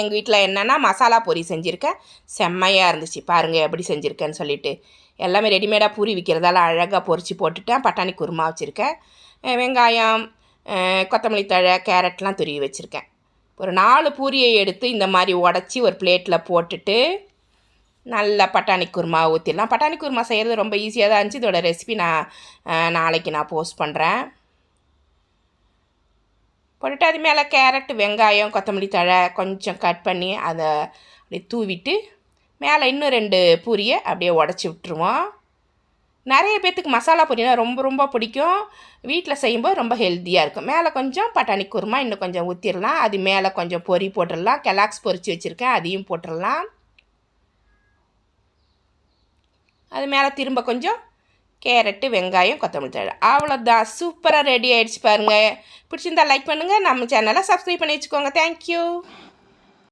எங்கள் வீட்டில் என்னென்னா மசாலா பூரி செஞ்சுருக்கேன். செம்மையாக இருந்துச்சு. பாருங்கள் எப்படி செஞ்சுருக்கேன்னு சொல்லிட்டு. எல்லாமே ரெடிமேடாக பூரி விற்கிறதால அழகாக பொறிச்சு போட்டுட்டேன். பட்டாணி குருமா வச்சுருக்கேன். வெங்காயம் கொத்தமல்லி தழை கேரட்லாம் துருவி வச்சுருக்கேன். ஒரு நாலு பூரியை எடுத்து இந்த மாதிரி உடச்சி ஒரு பிளேட்டில் போட்டுட்டு நல்லா பட்டாணி குருமா ஊற்றிடலாம் பட்டாணி குருமா செய்கிறது ரொம்ப ஈஸியாக தான் இருந்துச்சு. இதோட ரெசிபி நான் நாளைக்கு நான் போஸ்ட் பண்ணுறேன் போட்டுட்டு அது மேலே கேரட் வெங்காயம் கொத்தமல்லி தழை கொஞ்சம் கட் பண்ணி அதை அப்படியே தூவிட்டு மேலே இன்னும் ரெண்டு பூரியை அப்படியே உடச்சி விட்டுருவோம். நிறைய பேர்த்துக்கு மசாலா பூரினா ரொம்ப ரொம்ப பிடிக்கும். வீட்டில் செய்யும்போது ரொம்ப ஹெல்த்தியாக இருக்கும். மேலே கொஞ்சம் பட்டாணி குருமா இன்னும் கொஞ்சம் ஊற்றிடலாம் அது மேலே கொஞ்சம் பொரி போட்டுடலாம். கெலாக்ஸ் பொரித்து வச்சுருக்கேன். அதையும் போட்டுடலாம். அது மேலே திரும்ப கொஞ்சம் கேரட்டு வெங்காயம் கொத்தமல்லி தழை. அவ்வளோதான் சூப்பராக ரெடி ஆகிடுச்சு பாருங்கள் பிடிச்சிருந்தா லைக் பண்ணுங்கள் நம்ம சேனலை சப்ஸ்கிரைப் பண்ணி வச்சுக்கோங்க. தேங்க்யூ